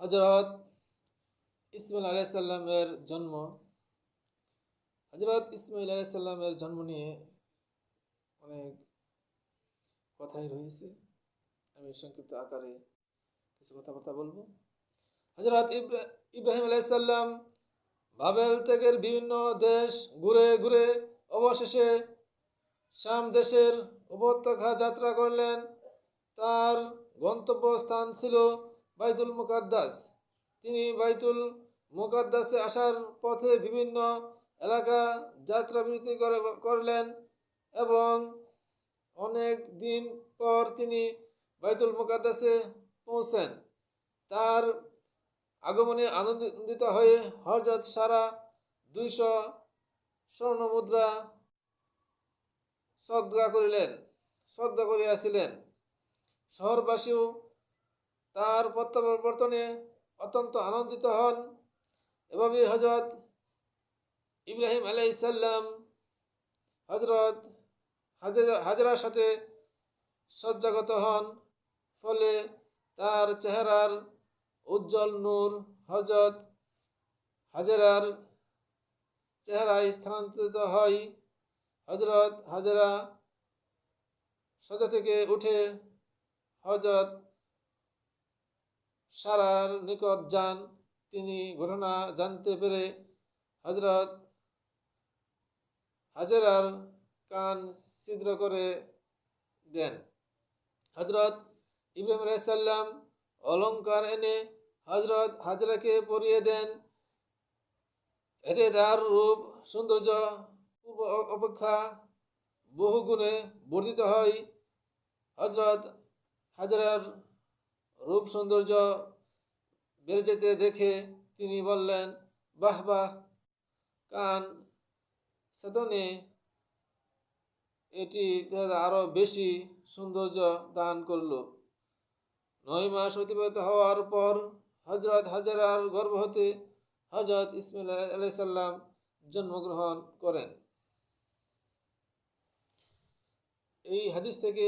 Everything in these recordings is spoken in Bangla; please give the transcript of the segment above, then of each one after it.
হজরত ইসমাইল আলাইসাল্লামের জন্ম হজরত ইসমাইল আলাইসাল্লামের জন্ম নিয়ে অনেক কথাই রয়েছে। আমি সংক্ষিপ্ত আকারে কিছু কথাবার্তা বলব। হজরত ইব্রা- ইব্রাহিম আলাইসাল্লাম বাবেল থেকে বিভিন্ন দেশ ঘুরে ঘুরে অবশেষে শাম দেশের উপত্যকা যাত্রা করলেন। তার গন্তব্যস্থান ছিল বাইতুল মুকাদ্দাস। তিনি বাইতুল মুকাদ্দাসে আসার পথে বিভিন্ন এলাকা যাত্রা বিরতি করে- করলেন এবং অনেক দিন পর তিনি বাইতুল মুকাদ্দাসে পৌঁছেন। তার আগমনে আনন্দিত হয়ে হরজত সারা দুইশো স্বর্ণ মুদ্রা শ্রদ্ধা করিলেন শ্রদ্ধা করিয়াছিলেন। শহরবাসীও তার প্রত্যাবর্তনে অত্যন্ত আনন্দিত হন। এভাবে হজরত ইব্রাহিম আলাইসাল্লাম হজরত হাজরা, হাজরার সাথে সজ্জাগত হন। ফলে তার চেহারার উজ্জ্বল নূর হজরত হাজরার চেহারায় স্থানান্তরিত হয়। হজরত হাজরা সজা থেকে উঠে হজরত সারার নিকট যান। তিনি ঘটনা জানতে পেরে হজরত হাজরার কান ছিদ্র করে দেন। হজরত ইব্রাহিম আলাইসাল্লাম অলংকার এনে হজরত হাজরাকে পরিয়ে দেন। এতে তার রূপ, সৌন্দর্য, পূর্ব অপেক্ষা বহু গুণে বর্ধিত হয়। হজরত হাজরার রূপ সৌন্দর্য বেড়ে যেতে দেখে তিনি বললেন, বাহ বাহ, কান সাধনে এটি আরও বেশি সৌন্দর্য দান করল। নয় মাস অতিবাহিত হওয়ার পর হজরত হাজারার গর্ভ হতে হজরত ইসমাইল আলাইসাল্লাম জন্মগ্রহণ করেন। এই হাদিস থেকে,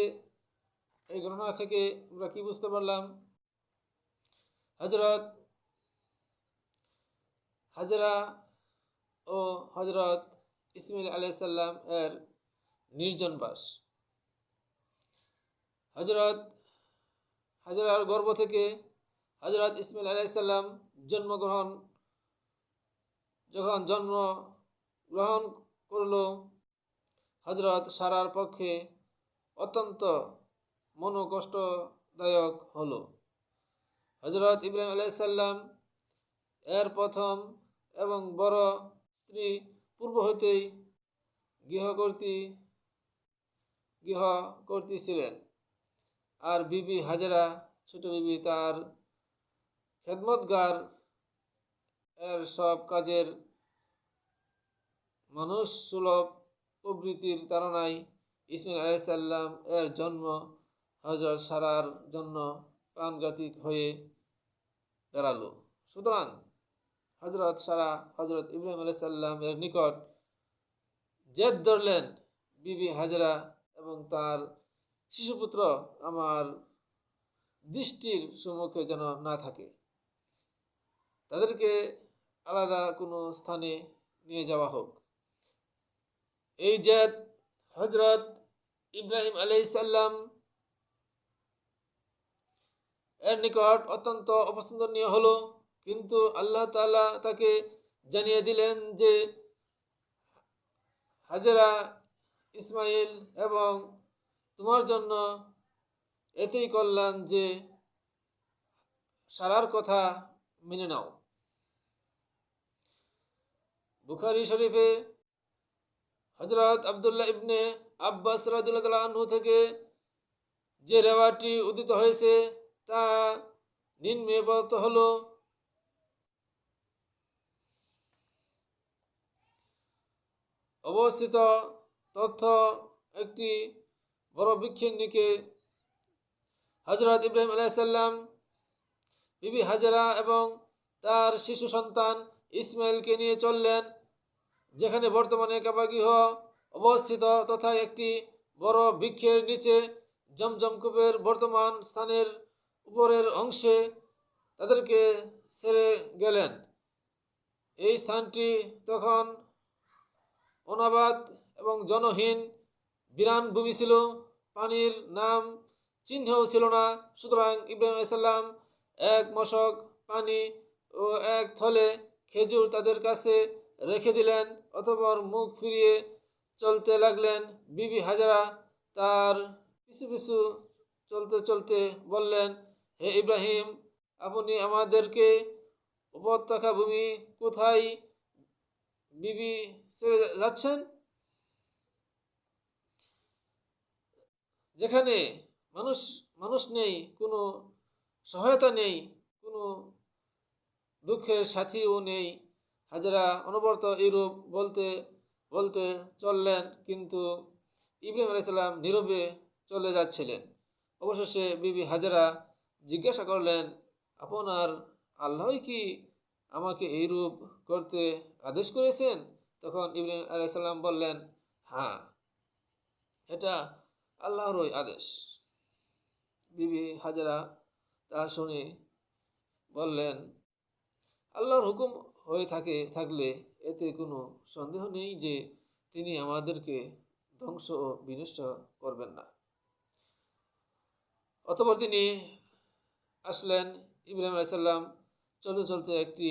এই ঘটনা থেকে আমরা কি বুঝতে পারলাম? হজরত হাজরা ও হজরত ইসমাইল আলাইসাল্লাম এর নির্জন বাস। হজরত হাজরার গর্ভ থেকে হজরত ইসমাইল আলাইসাল্লাম জন্মগ্রহণ, যখন জন্ম গ্রহণ করল হজরত সারার পক্ষে অত্যন্ত মনোকষ্টদায়ক হলো। হজরত ইব্রাহিম আলাইসাল্লাম এর প্রথম এবং বড় স্ত্রী পূর্ব হইতেই গৃহকর্তী গৃহকর্তী ছিলেন। আর বিবি হাজরা, ছোট বিবি তার খেদমতগার, এর সব কাজের মানুষ সুলভ প্রবৃত্তির তাড়নায় ইসমাইল আলাইসাল্লাম এর জন্ম হজরত সারার জন্য প্রাণঘাতিক হয়ে দাঁড়াল। সুতরাং হজরত সারা হজরত ইব্রাহিম আলাইসাল্লাম এর নিকট জেদ ধরলেন বিবি হাজরা এবং তার শিশুপুত্র আমার দৃষ্টির সম্মুখে যেন না থাকে। তাদেরকে আলাদা কোনো স্থানে নিয়ে যাওয়া হোক। এই জেদ হজরত ইব্রাহিম আলাইসাল্লাম এর নিকট অত্যন্ত অপছন্দনীয় হলো। কিন্তু আল্লাহ তালা তাকে জানিয়ে দিলেন যে, হাজরা ইসমাইল এবং তোমার জন্য এতেই কল্যাণ যে, সারার কথা মেনে নাও। বুখারি শরীফে হজরত আবদুল্লাহ ইবনে আব্বাস আনহু থেকে যে রেওয়াটি উদিত হয়েছে তা নিম্নবত হলো অবস্থিত তথ্য একটি বড় বৃক্ষের নিকে হজরত ইব্রাহিম আলাইসাল্লাম বিবি হাজরা এবং তার শিশু সন্তান ইসমাইলকে নিয়ে চললেন, যেখানে বর্তমানে কাবাগৃহ অবস্থিত তথা একটি বড় বৃক্ষের নিচে জমজম কূপের বর্তমান স্থানের উপরের অংশে তাদেরকে ছেড়ে গেলেন। এই স্থানটি তখন অনাবাদ এবং জনহীন, বিরান ভূমি ছিল, পানির নাম চিহ্নও ছিল না। সুতরাং ইব্রাহিম আলাইসাল্লাম এক মশক পানি ও এক থলে খেজুর তাদের কাছে রেখে দিলেন, অতপর মুখ ফিরিয়ে চলতে লাগলেন। বিবি হাজারা তার পিছু পিছু চলতে চলতে বললেন হে ইব্রাহিম, আপনি আমাদেরকে উপত্যকা ভূমি কোথায় বিবি ছেড়ে যাচ্ছেন? যেখানে মানুষ মানুষ নেই, কোনো সহায়তা নেই, কোনো দুঃখের সাথীও নেই। হাজারা অনবরত ইউরোপ বলতে বলতে চললেন, কিন্তু ইব্রাহিম আলাইসাল্লাম নীরবে চলে যাচ্ছিলেন। অবশেষে বিবি হাজারা জিজ্ঞাসা করলেন, আপনার আল্লাহই কি আমাকে এইরূপ করতে আদেশ করেছেন? তখন ইব্রাহিম আলাইসাল্লাম বললেন হ্যাঁ এটা আল্লাহরই আদেশ। বিবি হাজারা তা শুনে বললেন, আল্লাহর হুকুম হয়ে থাকে, থাকলে এতে কোনো সন্দেহ নেই যে তিনি আমাদেরকে ধ্বংস ও বিনষ্ট করবেন না। অতপর তিনি আসলেন ইব্রাহিম আলাইসাল্লাম চলতে চলতে একটি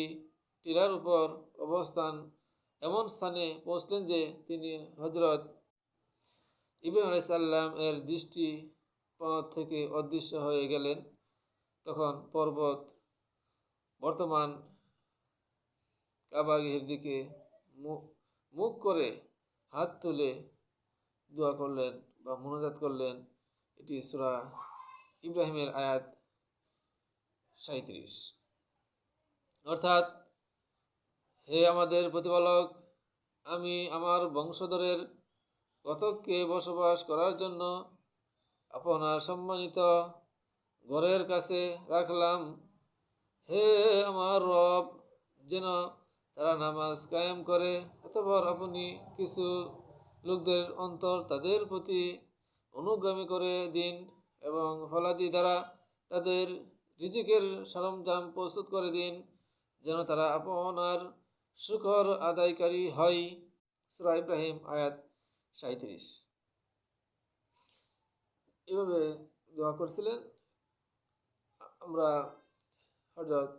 টিলার উপর অবস্থান এমন স্থানে পৌঁছলেন যে তিনি হজরত ইব্রাহিম আলাইসাল্লাম এর দৃষ্টি পথ থেকে অদৃশ্য হয়ে গেলেন। তখন পর্বত বর্তমান কাবাগির দিকে মুখ করে হাত তুলে দোয়া করলেন বা মনোজাত করলেন। এটি সুরা ইব্রাহিমের আয়াত। সাঁত্রিশ অর্থাৎ হে আমাদের প্রতিপালক, আমি আমার বংশধরের কতককে বসবাস করার জন্য আপনার সম্মানিত ঘরের কাছে রাখলাম। হে আমার রব, যেন তারা নামাজ কায়েম করে অতপর আপনি কিছু লোকদের অন্তর তাদের প্রতি অনুগ্রামী করে দিন এবং ফলাদি দ্বারা তাদের রিজিকের সরঞ্জাম প্রস্তুত করে দিন, যেন তারা আপনার শুকর আদায়কারী হয়। সুরা ইব্রাহিম, আয়াত সাঁত্রিশ এভাবে দোয়া করছিলেন। আমরা হজরত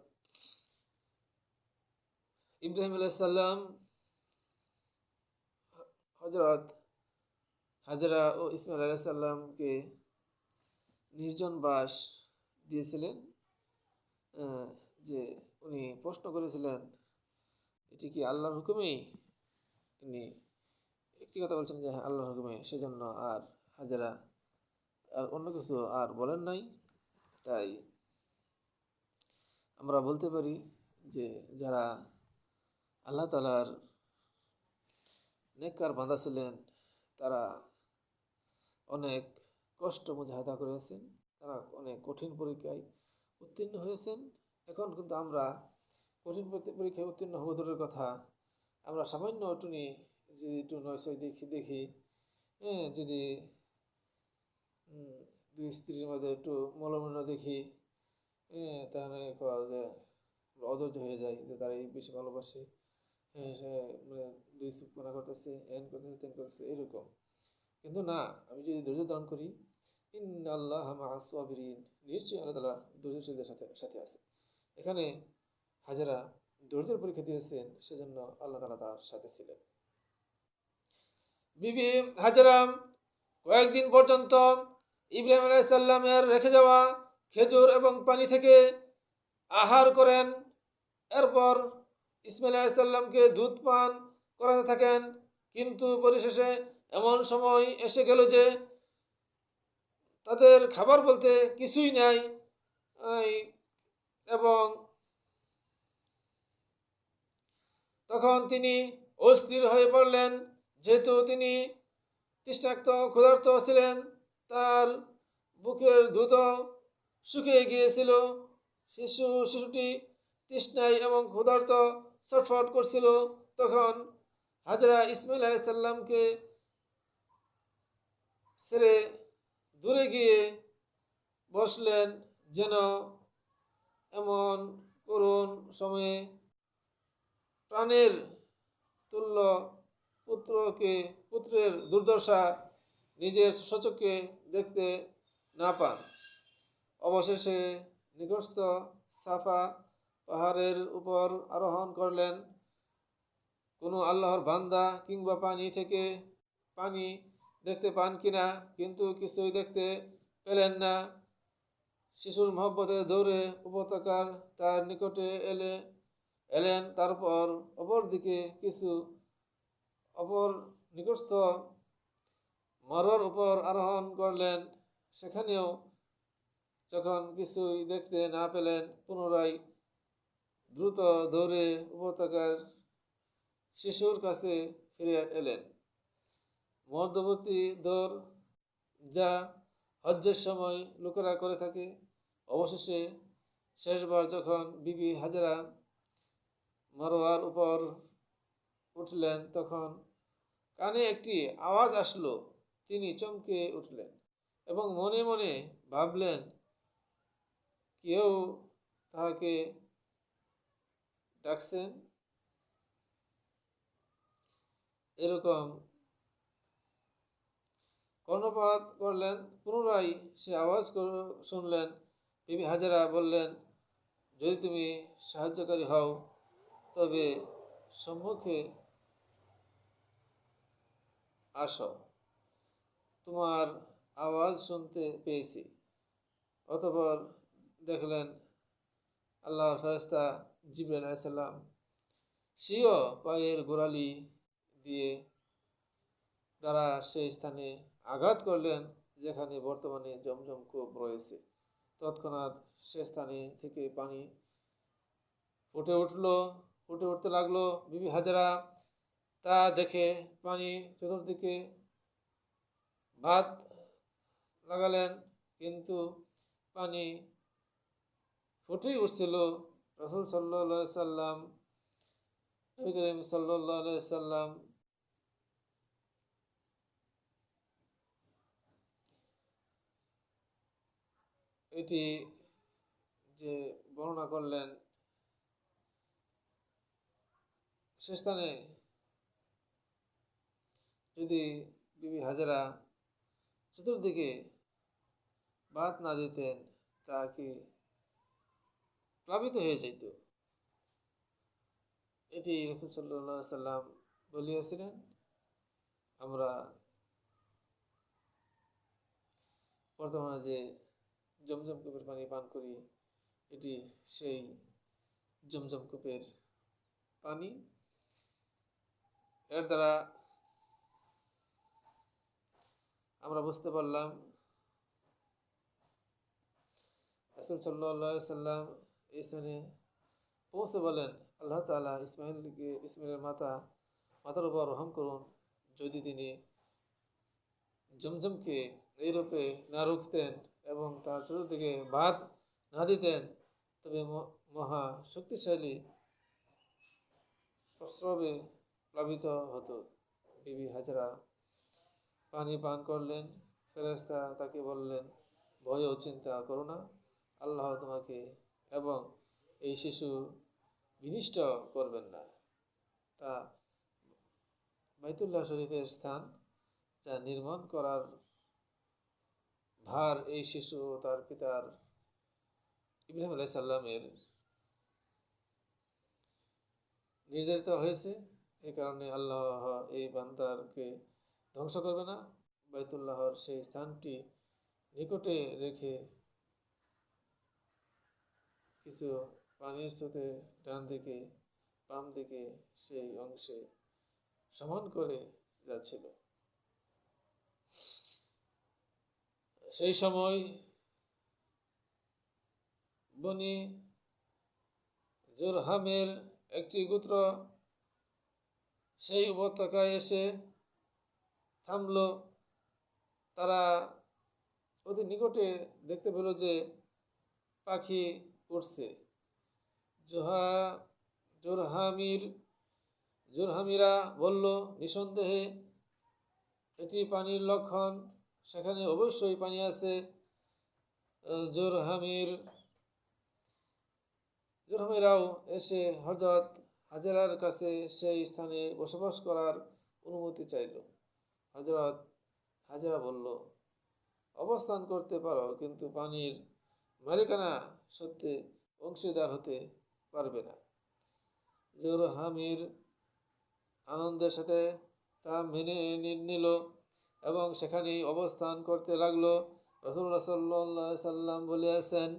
ইব্রাহিম আলাইসাল্লাম হজরত হাজরা ও ইসমাইল আলাইসাল্লামকে নির্জন বাস দিয়েছিলেন যে উনি প্রশ্ন করেছিলেন, এটি কি আল্লাহর হুকুমেই? তিনি একটি কথা বলছেন যে হ্যাঁ আল্লাহর হুকুমে, সেজন্য আর হাজারা, আর অন্য কিছু আর বলেন নাই। তাই আমরা বলতে পারি যে, যারা আল্লাহ তালার নেককার বাঁধা ছিলেন, তারা অনেক কষ্ট মুজাহাদা করেছেন। তারা অনেক কঠিন পরীক্ষায় উত্তীর্ণ হয়েছেন। এখন কিন্তু আমরা কঠিন পরীক্ষায় উত্তীর্ণ হব দূরের কথা। আমরা সামান্য টুনি যদি একটু নয়সই দেখি দেখি হ্যাঁ যদি দুই স্ত্রীর মধ্যে একটু মলমূল্য দেখি হ্যাঁ তাহলে যে অধৈর্য হয়ে যায় যে তারা এই বেশি ভালোবাসে। হ্যাঁ সে মানে দুই চুপনা করতেছে, এন করতেছে, তেন করতেছে, এরকম। কিন্তু না, আমি যদি ধৈর্য ধারণ করি নিশ্চয়ই আল্লাহ তালা সাথে সাথে আছে। এখানে হাজারা ধৈর্যের পরীক্ষা দিয়েছেন, সেজন্য আল্লাহ তালা তার সাথে ছিলেন। বিবি হাজারা কয়েকদিন পর্যন্ত ইব্রাহিম আলাইসাল্লামের রেখে যাওয়া খেজুর এবং পানি থেকে আহার করেন। এরপর ইসমাইল আলাইসাল্লামকে দুধ পান করাতে থাকেন। কিন্তু পরিশেষে এমন সময় এসে গেল যে তাদের খাবার বলতে কিছুই নাই। এবং তখন তিনি অস্থির হয়ে পড়লেন। যেহেতু তিনি তৃষ্ণাক্ত, ক্ষুধার্ত ছিলেন, তার বুকের দুধ শুকিয়ে গিয়েছিল। শিশু, শিশুটি তৃষ্ণায় এবং ক্ষুধার্ত ছটফট করছিল। তখন হাজরা ইসমাইল আলাইসাল্লামকে ছেড়ে দূরে গিয়ে বসলেন যেন এমন করুণ সময়ে প্রাণের তুল্য পুত্রকে, পুত্রের দুর্দশা নিজের সচক্ষে দেখতে না পান। অবশেষে নিকটস্থ সাফা পাহাড়ের উপর আরোহণ করলেন। কোনো আল্লাহর বান্দা কিংবা পানি থেকে পানি দেখতে পান কিনা, কিন্তু কিছুই দেখতে পেলেন না। শিশুর মহব্বতে দৌড়ে উপত্যকার তার নিকটে এলে, এলেন, তারপর অপর দিকে কিছু অপর নিকটস্থ মরর উপর আরোহণ করলেন। সেখানেও যখন কিছুই দেখতে না পেলেন, পুনরায় দ্রুত দৌড়ে উপত্যকার শিশুর কাছে ফিরে এলেন। মধ্যবর্তী দৌড় যা হজ্জের সময় লোকেরা করে থাকে, অবশেষে শেষবার যখন বিবি হাজারা মারোয়ার উপর উঠলেন, তখন কানে একটি আওয়াজ আসলো, তিনি চমকে উঠলেন এবং মনে মনে ভাবলেন, কেউ তাহাকে ডাকছেন? এরকম কর্ণপাত করলেন, পুনরায় সে আওয়াজ শুনলেন, বিবি হাজারা বললেন, যদি তুমি সাহায্যকারী হও, তবে সম্মুখে আসো। তোমার আওয়াজ শুনতে পেয়েছি। অতপর দেখলেন, আল্লাহর ফেরেস্তা জিবরাইল আলাইসাল্লাম সেও পায়ের গোড়ালি দিয়ে তারা সেই স্থানে আঘাত করলেন, যেখানে বর্তমানে জমজম কূপ রয়েছে। তৎক্ষণাৎ সে স্থানে থেকে পানি ফুটে উঠল, ফুটে উঠতে লাগল। বিবি হাজারা তা দেখে পানি চতুর্দিকে ভাত লাগালেন, কিন্তু পানি ফুটেই উঠছিল। রসুল সাল্লাহ সাল্লাম, নবী করিম সাল্লাহ সাল্লাম এটি যে বর্ণনা করলেন সে স্থানে যদি বিবি হাজারা চতুর্দিকে বাদ না দিতেন, তা কি প্লাবিত হয়ে যেত? এটি রসুল সাল্লাহ সাল্লাম বলিয়াছিলেন, আমরা বর্তমানে যে জমজম কূপের পানি পান করি, এটি সেই জমজম কূপের পানি। এর দ্বারা আমরা বুঝতে পারলাম সাল্লাম এই স্থানে পৌঁছে বলেন, আল্লাহ তালা ইসমাইলকে ইসমাইলের মাতা, মাতার উপর রহম করুন, যদি তিনি জমজমকে এইরূপে না রুখতেন এবং তার চতুর্দিকে বাদ না দিতেন, তবে মহা শক্তিশালী প্রস্রবে প্লাবিত হতো। বিবি হাজরা পানি পান করলেন ফেরেস্তা তাকে বললেন ভয় ও চিন্তা করো না, আল্লাহ তোমাকে এবং এই শিশু বিনিষ্ট করবেন না। তা বাইতুল্লাহ শরীফের স্থান, যা নির্মাণ করার ভার এই শিশু তার পিতার ইব্রাহিম আলাই সাল্লামের নির্ধারিত হয়েছে। এই কারণে আল্লাহ এই বান্দারকে ধ্বংস করবে না। বাইতুল্লাহর সেই স্থানটি নিকটে রেখে কিছু পানির স্রোতে ডান দিকে, বাম দিকে সেই অংশে সমান করে যাচ্ছিল। সেই সময় বনি জোরহামের একটি গোত্র সেই উপত্যকায় এসে থামল। তারা অতি নিকটে দেখতে পেল যে পাখি উঠছে জোহা জোরহামির জোরহামিরা বলল, নিঃসন্দেহে এটি পানির লক্ষণ। সেখানে অবশ্যই পানি আছে। জোরহামির, জোরহামিরাও এসে হজরত হাজেরার কাছে সেই স্থানে বসবাস করার অনুমতি চাইল। হজরত হাজেরা বলল, অবস্থান করতে পারো, কিন্তু পানির মালিকানা সত্যি অংশীদার হতে পারবে না। জোরহামির আনন্দের সাথে তা মেনে নিল। এবং সেখানে অবস্থান করতে লাগল। রসুল্লাহ সাল্লাহ সাল্লাম বলিয়াছেন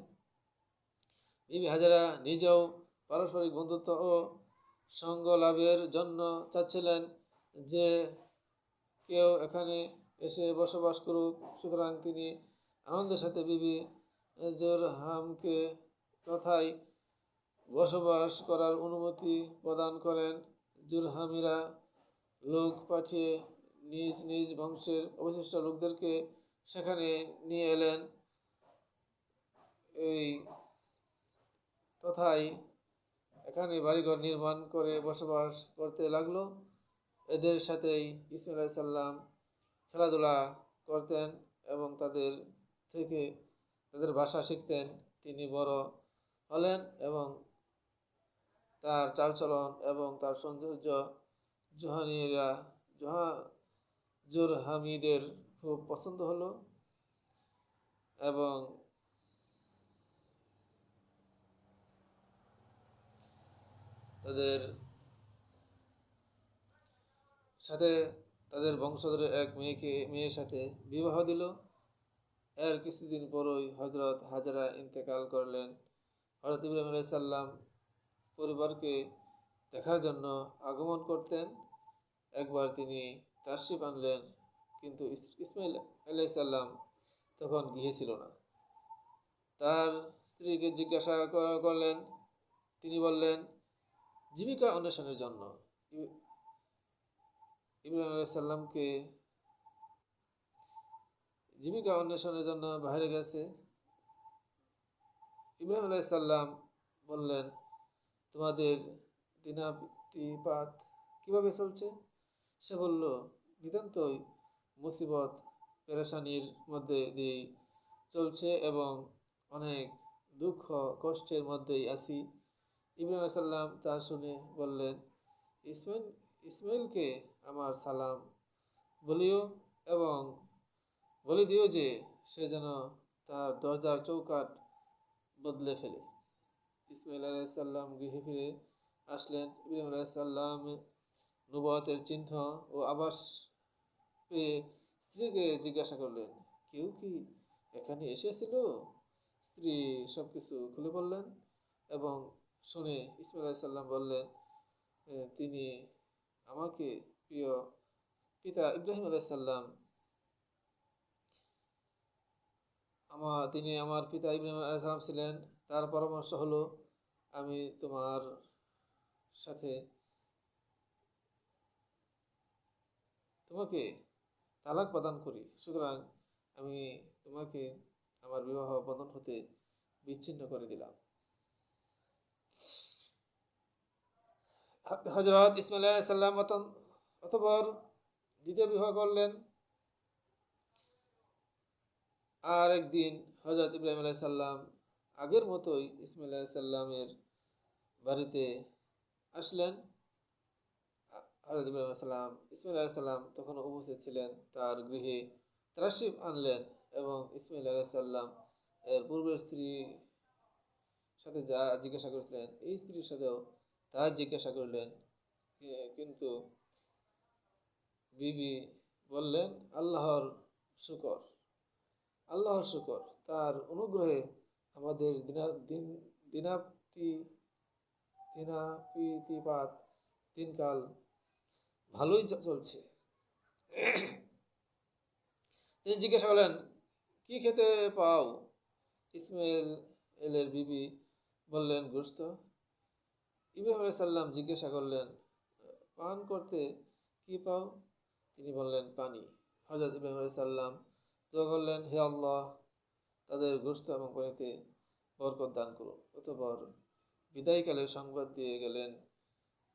বিবি হাজারা নিজেও পারস্পরিক বন্ধুত্ব ও সঙ্গ লাভের জন্য চাচ্ছিলেন যে কেউ এখানে এসে বসবাস করুক। সুতরাং তিনি আনন্দের সাথে বিবি জোরহামকে তথায় বসবাস করার অনুমতি প্রদান করেন। জুরহামিরা লোক পাঠিয়ে নিজ নিজ বংশের অবশিষ্ট লোকদেরকে সেখানে নিয়ে এলেন। এই তথায় এখানে বাড়িঘর নির্মাণ করে বসবাস করতে লাগল। এদের সাথেই ইসমাইল সাল্লাম খেলাধুলা করতেন এবং তাদের থেকে তাদের ভাষা শিখতেন। তিনি বড় হলেন এবং তার চালচলন এবং তার সৌন্দর্য জোহানিরা, জোহা জোর হামিদের খুব পছন্দ হলো এবং তাদের সাথে তাদের বংশধরের এক মেয়েকে, মেয়ের সাথে বিবাহ দিল। এর কিছুদিন পরই হজরত হাজারা ইন্তেকাল করলেন। হজরত ইব্রাহিম আলাইহিস সাল্লাম পরিবারকে দেখার জন্য আগমন করতেন। একবার তিনি তারশিপ আনলেন কিন্তু ইস- ইসমাইল আলাইহিস সাল্লাম তখন গৃহে ছিল না। তার স্ত্রীকে জিজ্ঞাসা করলেন, তিনি বললেন, জীবিকা অন্বেষণের জন্য ইব্রাহিম আলাইহিস সাল্লামকে জীবিকা অন্বেষণের জন্য বাইরে গেছে। ইব্রাহিম আলাইহিস সাল্লাম বললেন, তোমাদের দিনাতিপাত কীভাবে চলছে? সে বলল নিতান্তই মুসিবত, পেরেশানির মধ্যে দিয়েই চলছে এবং অনেক দুঃখ, কষ্টের মধ্যেই আছি। ইব্রাহিম সাল্লাম তা শুনে বললেন, ইসমাইল, ইসমাইলকে আমার সালাম বলিও এবং বলে দিও যে সে যেন তার দরজার চৌকাট বদলে ফেলে। ইসমাইল আলাইসাল্লাম গৃহে ফিরে আসলেন। ইব্রাহিম আলাইসাল্লাম নবতের চিহ্ন ও আবাস স্ত্রীকে জিজ্ঞাসা করলেন, কেউ কি এখানে এসেছিল? স্ত্রী সব কিছু খুলে বললেন এবং শুনে ইসমাইল আলাইসাল্লাম বললেন তিনি আমাকে প্রিয় পিতা ইব্রাহিম আলাইসাল্লাম আমার তিনি আমার পিতা ইব্রাহিম আলাইসালাম ছিলেন। তার পরামর্শ হলো, আমি তোমার সাথে তোমাকে তালাক প্রদান করি। সুতরাং আমি তোমাকে আমার বিবাহ বন্ধন হতে বিচ্ছিন্ন করে দিলাম। হজরত ইসমাইল সাল্লাম অতপর দ্বিতীয় বিবাহ করলেন। আর একদিন হজরত ইব্রাহিম আলাইহিস সাল্লাম আগের মতোই ইসমাইল সাল্লামের বাড়িতে আসলেন। হজরত ইব্রাহিম সাল্লাম ইসমাইল আলাইহিস সাল্লাম তখনও উপস্থিত ছিলেন তার গৃহে। তারাশিফ আনলেন এবং ইসমাইল আলাইহিস সাল্লাম এর পূর্বের স্ত্রী সাথে যা জিজ্ঞাসা করেছিলেন, এই স্ত্রীর সাথেও তা জিজ্ঞাসা করলেন। কিন্তু বিবি বললেন, আল্লাহর শুকর আল্লাহর শুকর, তার অনুগ্রহে আমাদের দিনা, দিন, দিনাপতি দিনাপিতিপাত দিনকাল ভালোই চলছে। তিনি জিজ্ঞাসা করলেন, কি খেতে পাও? ইসমাইল এলের বিবি বললেন গোস্ত ইব্রাহিম সাল্লাম জিজ্ঞাসা করলেন, পান করতে কি পাও? তিনি বললেন, পানি। হজরত ইব্রাহিম সাল্লাম দোয়া করলেন, হে আল্লাহ, তাদের গোস্ত এবং পানিতে বরকত দান করুন অতঃপর বিদায়কালে সংবাদ দিয়ে গেলেন,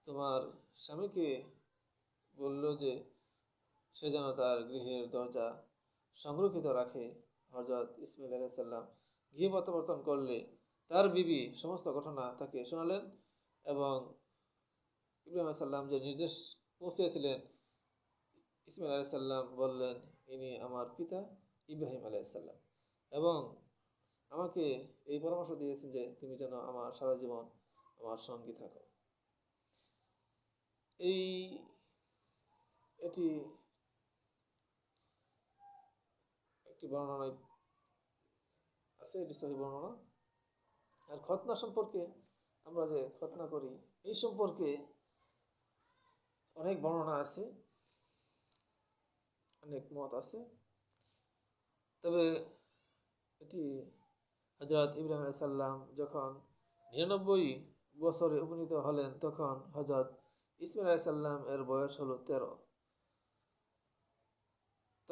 তোমার স্বামীকে বলল যে, সে যেন তার গৃহের দরজা সংরক্ষিত রাখে। হজরত ইসমাইল আলাইহিস সাল্লাম গৃহ প্রত্যাবর্তন করলে তার বিবি সমস্ত ঘটনা তাকে শোনালেন এবং ইব্রাহিম আলাইসাল্লাম যে নির্দেশ পৌঁছেছিলেন ইসমাইল আলাইসাল্লাম বললেন, ইনি আমার পিতা ইব্রাহিম আলাইসাল্লাম এবং আমাকে এই পরামর্শ দিয়েছেন যে তুমি যেন আমার সারা জীবন আমার সঙ্গী থাকো। এই এটি একটি বর্ণনায় আছে, এটি সহি বর্ণনা। আর খতনা সম্পর্কে আমরা যে খতনা করি, এই সম্পর্কে অনেক বর্ণনা আছে, অনেক মত আছে। তবে এটি হজরত ইব্রাহিম সাল্লাম যখন নিরানব্বই বছরে উপনীত হলেন, তখন হজরত ইসমাইল সাল্লাম এর বয়স হলো তেরো।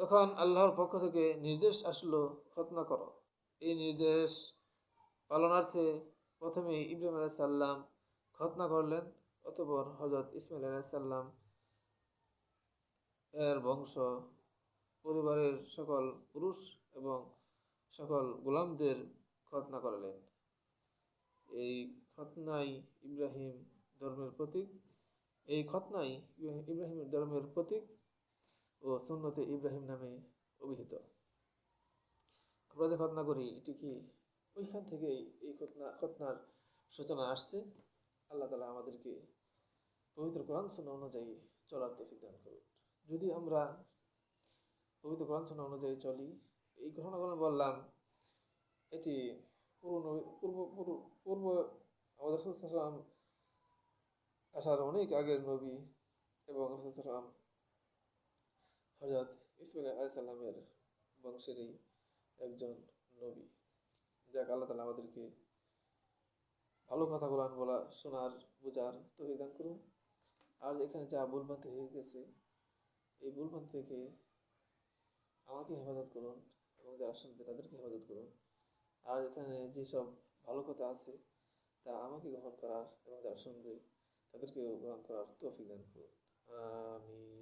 তখন আল্লাহর পক্ষ থেকে নির্দেশ আসলো খতনা করো। এই নির্দেশ পালনার্থে প্রথমে ইব্রাহিম সাল্লাম খতনা করলেন, অতপর হজরত ইসমাইল সাল্লাম এর বংশ, পরিবারের সকল পুরুষ এবং সকল গোলামদের খতনা করালেন। এই খতনাই ইব্রাহিম ধর্মের প্রতীক। এই খতনাই ইব্রাহিম ধর্মের প্রতীক। ও সুন্নতে ইব্রাহিম নামে অভিহিত। আমরা যে খতনা করি, এটি কি ওইখান থেকেই এই খতনা খতনার সূচনা আসছে? আল্লাহ তালা আমাদেরকে পবিত্র কোরআন শোনা অনুযায়ী চলার তফিক দান করুন। যদি আমরা পবিত্র কোরআন শোনা অনুযায়ী চলি, এই ঘটনাগুলো বললাম, এটি পূর্ব পূর্ব পূর্ব আমাদের আসার অনেক আগের নবী এবং রসুলাম হজরত ইসমাইল আলাইসাল্লামের বংশেরই একজন নবী। যাক, আল্লাহ তালা আমাদেরকে ভালো কথাগুলো বলা, শোনার, বোঝার তৈরি দান করুন। আর এখানে যা ভুলভ্রান্তি হয়ে গেছে, এই ভুলভ্রান্তি থেকে আমাকে হেফাজত করুন এবং যারা শুনবে তাদেরকে হেফাজত করুন। আর এখানে যেসব ভালো কথা আছে, তা আমাকে গ্রহণ করার এবং যারা শুনবে তাদেরকেও গ্রহণ করার তৌফিক দান করুন। আমিন।